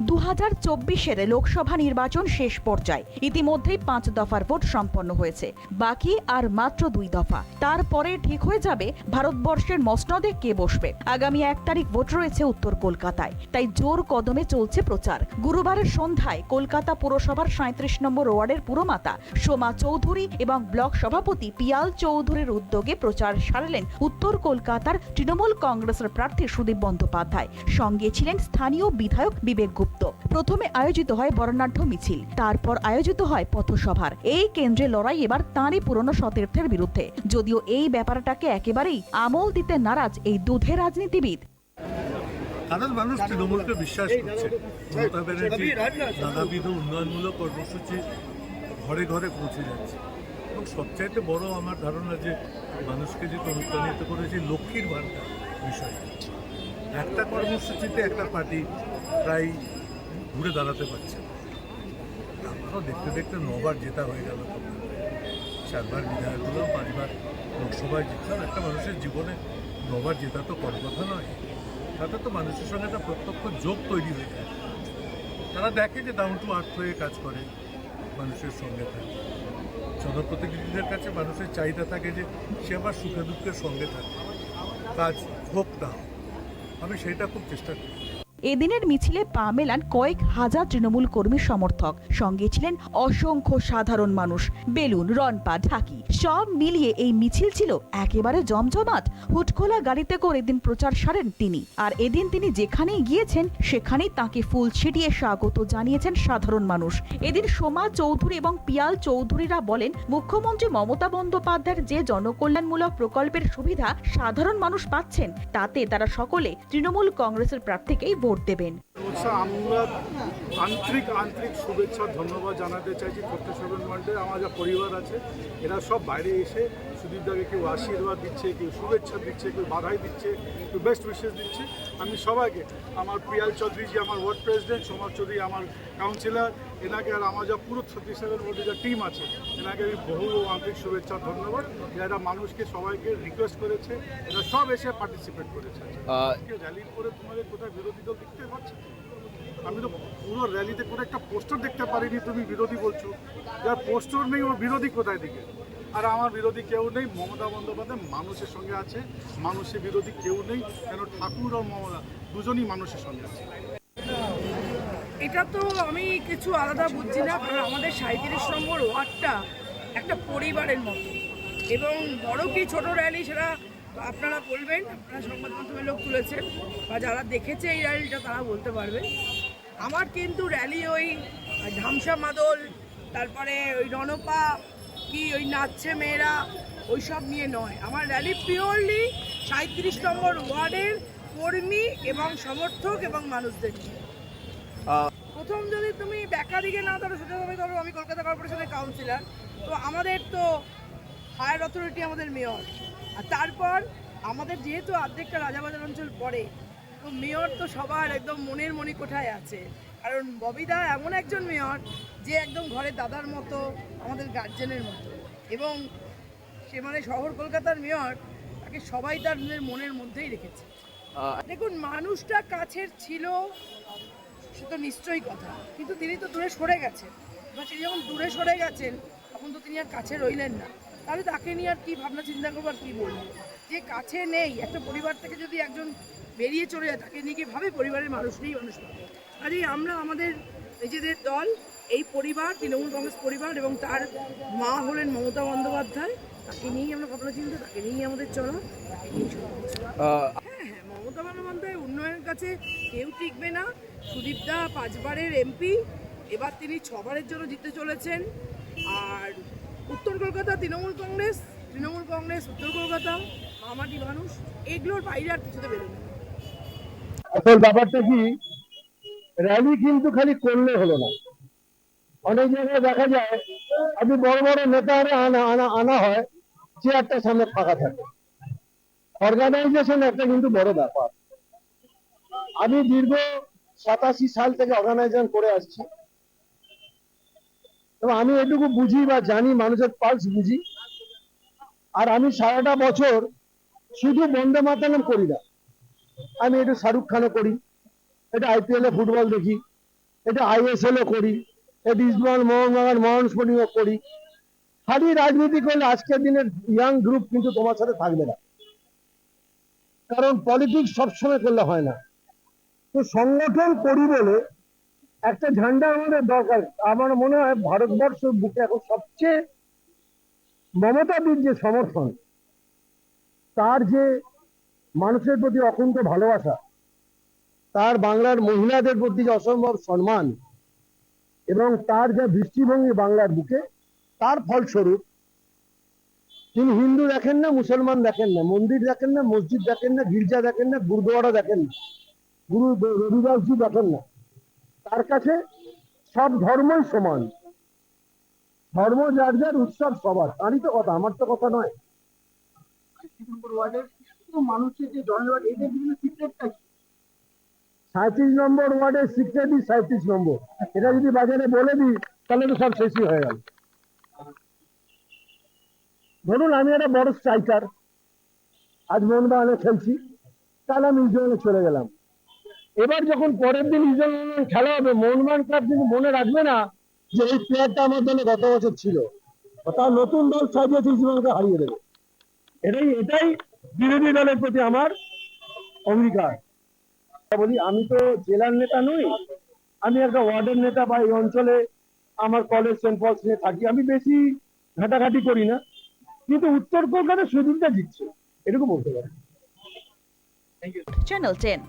দু হাজার চব্বিশের লোকসভা নির্বাচন শেষ পর্যায়ে ইতিমধ্যেই পাঁচ দফার ভোট সম্পন্ন হয়েছে। বাকি আর মাত্র দুই দফা। তারপরে ঠিক হয়ে যাবে ভারতবর্ষের মসনদে কে বসবে। আগামী এক তারিখ ভোট রয়েছে উত্তর কলকাতায়। তাই জোর কদমে চলছে প্রচার। গুরুবারের সন্ধ্যায় কলকাতা পুরসভার সাঁত্রিশ নম্বর ওয়ার্ডের পুরমাতা সোমা চৌধুরী এবং ব্লক সভাপতি পিয়াল চৌধুরীর উদ্যোগে প্রচার সারলেন উত্তর কলকাতার তৃণমূল কংগ্রেসের প্রার্থী সুদীপ বন্দ্যোপাধ্যায়। সঙ্গে ছিলেন স্থানীয় বিধায়ক বিবেক গুপ্ত। প্রথমে আয়োজিত হয় বর্ণাঢ্য মিছিল, তারপর আয়োজিত হয় পথসভার। এই কেন্দ্রে লড়াই এবার তাঁরই পুরনো সতীর্থের বিরুদ্ধে। যদিও এই ব্যাপারটাকে একেবারেই আমল দিতে নারাজ এই দুধে রাজনীতিবিদ। সাধারণ মানুষ তৃণমূলকে বিশ্বাস করছে। মমতা ব্যানার্জি নানাবিধ উন্নয়নমূলক কর্মসূচি ঘরে ঘরে পৌঁছে যাচ্ছে। এবং সবচাইতে বড় আমার ধারণা যে মানুষকে যেটা অনুপ্রাণিত করেছে লক্ষ্মীর ভাণ্ডার বিষয়। একটা কর্মসূচিতে একটা পার্টি প্রায় ঘুরে দাঁড়াতে পারছে। আমরাও দেখতে দেখতে নবার জেতা হয়ে গেল চারবার বিধায়ক হলাম পাঁচবার লোকসভায় জিতলাম। একটা মানুষের জীবনে নবার জেতা তো কম কথা নয়। তাতে তো মানুষের সঙ্গে একটা প্রত্যক্ষ যোগ তৈরি হয়ে যায়। তারা দেখে যে ডাউন টু আর্থ হয়ে কাজ করে, মানুষের সঙ্গে থাকে। জনপ্রতিনিধিদের কাছে মানুষের চাহিদা থাকে যে সে আবার সুখে দুঃখের সঙ্গে থাকে। কাজ হোক না আমি সেটা খুব চেষ্টা করি। এদিনের মিছিলে পা মেলান কয়েক হাজার তৃণমূল কর্মী সমর্থক। সঙ্গে ছিলেন অসংখ্য সাধারণ মানুষ। বেলুন রনপা ঢাকি সব মিলিয়ে এই মিছিল ছিল একেবারে জমজমাট। হুটখোলা গাড়িতে করে এদিন প্রচার সারেন তিনি। আর এদিন তিনি যেখানেই গিয়েছেন, সেখানেই তাকে ফুল ছিটিয়ে স্বাগত জানিয়েছেন সাধারণ মানুষ। এদিন সোমা চৌধুরী এবং পিয়াল চৌধুরীরা বলেন, মুখ্যমন্ত্রী মমতা বন্দ্যোপাধ্যায়ের যে জনকল্যাণমূলক প্রকল্পের সুবিধা সাধারণ মানুষ পাচ্ছেন, তাতে তারা সকলে তৃণমূল কংগ্রেসের প্রার্থীকেই ভোট দেবেন। আচ্ছা আমরা আন্তরিক আন্তরিক শুভেচ্ছা ধন্যবাদ জানাতে চাইছি ফোর্টি সেভেন আমার যা পরিবার আছে এরা সব বাইরে এসে সুদীপদাকে কেউ আশীর্বাদ দিচ্ছে কেউ শুভেচ্ছা দিচ্ছে কেউ বাধাই দিচ্ছে কেউ বেস্ট উইশেস দিচ্ছে। আমি সবাইকে আমার পিয়াল চৌধুরীজি আমার ওয়ার্ড প্রেসিডেন্ট সোমার চৌধুরী আমার কাউন্সিলর এনাকে আর আমার যা পুরো সেভেন ওয়ার্ল্ডে যা টিম আছে এনাকে আমি বহু আন্তরিক শুভেচ্ছা ধন্যবাদ। যারা মানুষকে সবাইকে রিকোয়েস্ট করেছে এরা সব এসে পার্টিসিপেট করেছে। র্যালির পরে তোমাদের কোথায় বিরোধী দল দেখতে পাচ্ছি? আমি তো পুরো র্যালিতে কোনো একটা পোস্টার দেখতে পারিনি, তুমি বিরোধী বলছো। যার পোস্টার নেই, ওর বিরোধী কোথায় দিকে আর আমার বিরোধী কেউ নেই, মমতা বন্দ্যোপাধ্যায় মানুষের সঙ্গে আছে, মানুষের বিরোধী কেউ নেই, কেন ঠাকুর আর মমতা দুজনই মানুষের সঙ্গে আছে? এটা তো আমি কিছু আলাদা বুঝছি না, কারণ আমাদের সাঁত্রিশ নম্বর ওয়ার্ডটা একটা পরিবারের মতো। এবং বড় কি ছোট র্যালি সেটা আপনারা বলবেন, আপনারা সংবাদ মাধ্যমের লোক তুলেছেন, বা যারা দেখেছে এই র্যালিটা তারা বলতে পারবে। আমার কিন্তু র্যালি ওই ধামসা মাদল তারপরে ওই রণপা কি ওই নাচছে মেয়েরা ওই সব নিয়ে নয়। আমার র্যালি পিওরলি সাঁত্রিশ নম্বর ওয়ার্ডের কর্মী এবং সমর্থক এবং মানুষদের নিয়ে। প্রথম যদি তুমি ব্যাকা দিকে না ধরো সেটা তুমি ধরো আমি কলকাতা কর্পোরেশনের কাউন্সিলর তো আমাদের তো হায়ার অথরিটি আমাদের মেয়র আর তারপর আমাদের যেহেতু অর্ধেকটা রাজাবাজার অঞ্চল পড়ে মেয়র তো সবার একদম মনের মনি কোঠায় আছে। কারণ ববিদা এমন একজন মেয়র যে একদম ঘরের দাদার মতো আমাদের গার্জেনের মতো। এবং সে মানে শহর কলকাতার মেয়র তাকে সবাই তার মনের মধ্যেই রেখেছে। দেখুন মানুষটা কাছের ছিল সে তো নিশ্চয়ই কথা। কিন্তু তিনি তো দূরে সরে গেছেন। এবার তিনি যখন দূরে সরে গেছেন তখন তো তিনি আর কাছে রইলেন না। তাহলে তাকে নিয়ে আর কি ভাবনা চিন্তা করব আর কি বলব? যে কাছে নেই একটা পরিবার থেকে যদি একজন বেরিয়ে চলে যায়, তাকে নিয়ে ভাবে পরিবারের মানুষ নেই, মানুষ পাবে কাজেই আমরা আমাদের নিজেদের দল, এই পরিবার, তৃণমূল কংগ্রেস পরিবার এবং তার মা হলেন মমতা বন্দ্যোপাধ্যায়, তাকে নিয়েই আমরা ভাবনা চিন্তা, তাকে নিয়েই আমাদের চলা, তাকে নিয়েই হ্যাঁ হ্যাঁ মমতা বন্দ্যোপাধ্যায় উন্নয়নের কাছে কেউ টিকবে না। সুদীপদা পাঁচবারের এমপি, এবার তিনি ছবারের জন্য জিতে চলেছেন। আর উত্তর কলকাতা তৃণমূল কংগ্রেস তৃণমূল কংগ্রেস, উত্তর কলকাতা, মামাটি মানুষ, এগুলোর বাইরে আর কিছুতে বেরোবে না। আসল ব্যাপারটা কি র্যালি কিন্তু খালি করলে হলো না। অনেক জায়গায় দেখা যায় আপনি বড় বড় নেতা আনা আনা আনা হয় চেয়ারটা সামনে ফাঁকা থাকে। অর্গানাইজেশন একটা কিন্তু বড় ব্যাপার। আমি দীর্ঘ সাতাশি সাল থেকে অর্গানাইজেশন করে আসছি। এবং আমি এটুকু বুঝি বা জানি, মানুষের পালস বুঝি। আর আমি সারাটা বছর শুধু বন্দে মাতালাম করি না। আমি একটু শাহরুখ খানও করি, এটা আইপিএল ফুটবল দেখি, এটা আইএসএল ও করি এটা ইস্টবেঙ্গল মোহনবাগান মহান স্পোর্টিংও করি। খালি রাজনীতি করলে আজকের দিনের ইয়াং গ্রুপ কিন্তু তোমার সাথে থাকবে না। কারণ পলিটিক্স সবসময় করলে হয় না। তো সংগঠন করি বলে একটা ঝান্ডা আমাদের দরকার। আমার মনে হয় ভারতবর্ষের বুকে এখন সবচেয়ে মমতাদির যে সমর্থন, তার যে মানুষের প্রতি অকুণ্ঠ ভালোবাসা, তার বাংলার মহিলাদের প্রতি যে অসম্ভব সম্মান এবং তার যা দৃষ্টিভঙ্গি বাংলার বুকে, তার ফলস্বরূপ তিনি হিন্দু দেখেন না, মুসলমান দেখেন না, মন্দির দেখেন না, মসজিদ দেখেন না, গির্জা দেখেন না, গুরুদুয়ারা দেখেন না, গুরু রবিদাসজি দেখেন না। তার কাছে সব ধর্মই সমান। ধর্ম যার যার উৎসব সবার, তারই তো কথা, আমার তো কথা নয়। মানুষের যে জনগণ এদের বিভিন্ন সিক্রেটটা সাঁত্রিশ নম্বর ওয়ার্ডের সিক্রেটই সাঁত্রিশ নম্বর। এটা যদি বাজারে বলে দিই, তাহলে তো সব শেষই হয়ে গেল। ধরুন আমি একটা বড় স্ট্রাইকার আজ খেলছি তাহলে আমি চলে গেলাম। এবার যখন পরের দিন ইস্টবেঙ্গল খেলা হবে মোহনবাগান ক্লাব কিন্তু মনে রাখবে না যে এই প্লেয়ারটা আমার দলে গত বছর ছিল। তার নতুন দল সাজিয়েছে ইস্টবেঙ্গলকে হারিয়ে দেবে। এটাই এটাই বিরোধী দলের প্রতি আমার অঙ্গীকার। বলি, আমি তো জেলার নেতা নই, আমি একটা ওয়ার্ডের নেতা বা এই অঞ্চলে আমার কলেজ সেন্ট পলস নিয়ে থাকি। আমি বেশি ঘাটাঘাটি করি না, কিন্তু উত্তর কলকাতা সুদীপটা জিতছে এরকম বলতে পারি। Channel ten